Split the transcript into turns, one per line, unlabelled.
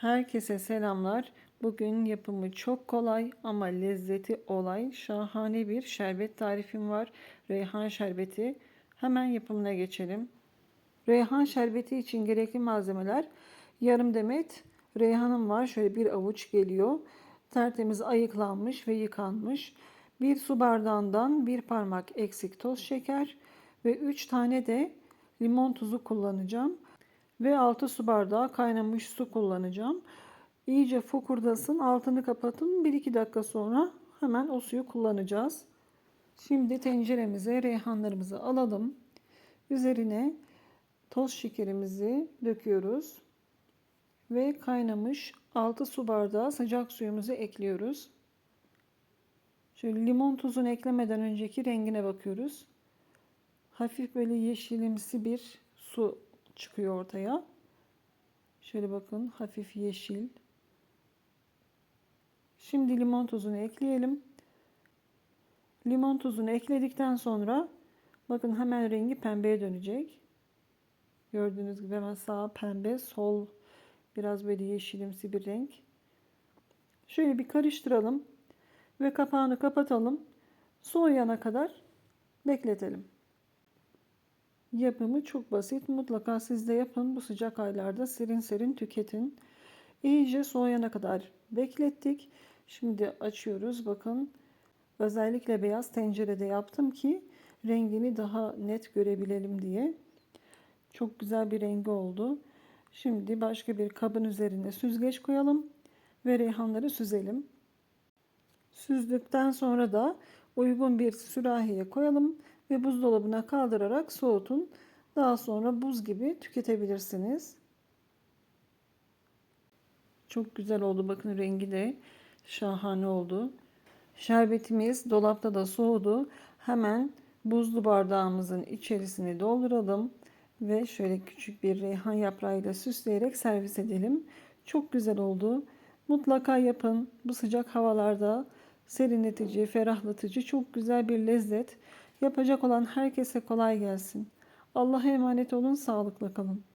Herkese selamlar. Bugün yapımı çok kolay ama lezzeti olay. Şahane bir şerbet tarifim var. Reyhan şerbeti. Hemen yapımına geçelim. Reyhan şerbeti için gerekli malzemeler yarım demet reyhanım var. Şöyle bir avuç geliyor. Tertemiz ayıklanmış ve yıkanmış. Bir su bardağından bir parmak eksik toz şeker ve 3 tane de limon tuzu kullanacağım ve 6 su bardağı kaynamış su kullanacağım. İyice fokurdasın, altını kapatın. 1-2 dakika sonra hemen o suyu kullanacağız. Şimdi tenceremize reyhanlarımızı alalım. Üzerine toz şekerimizi döküyoruz. Ve kaynamış 6 su bardağı sıcak suyumuzu ekliyoruz. Şöyle limon tuzunu eklemeden önceki rengine bakıyoruz. Hafif böyle yeşilimsi bir su çıkıyor ortaya. Şöyle bakın hafif yeşil. Şimdi limon tuzunu ekleyelim. Limon tuzunu ekledikten sonra bakın hemen rengi pembeye dönecek. Gördüğünüz gibi hemen sağ pembe, sol biraz böyle yeşilimsi bir renk. Şöyle bir karıştıralım ve kapağını kapatalım. Soğuyana kadar bekletelim. Yapımı çok basit. Mutlaka siz de yapın. Bu sıcak aylarda serin serin tüketin. İyice soğuyana kadar beklettik. Şimdi açıyoruz. Bakın özellikle beyaz tencerede yaptım ki rengini daha net görebilelim diye. Çok güzel bir rengi oldu. Şimdi başka bir kabın üzerine süzgeç koyalım ve reyhanları süzelim. Süzdükten sonra da uygun bir sürahiye koyalım ve buzdolabına kaldırarak soğutun. Daha sonra buz gibi tüketebilirsiniz. Çok güzel oldu. Bakın rengi de şahane oldu. Şerbetimiz dolapta da soğudu. Hemen buzlu bardağımızın içerisine dolduralım ve şöyle küçük bir reyhan yaprağıyla süsleyerek servis edelim. Çok güzel oldu. Mutlaka yapın. Bu sıcak havalarda serinletici, ferahlatıcı çok güzel bir lezzet. Yapacak olan herkese kolay gelsin. Allah'a emanet olun, sağlıkla kalın.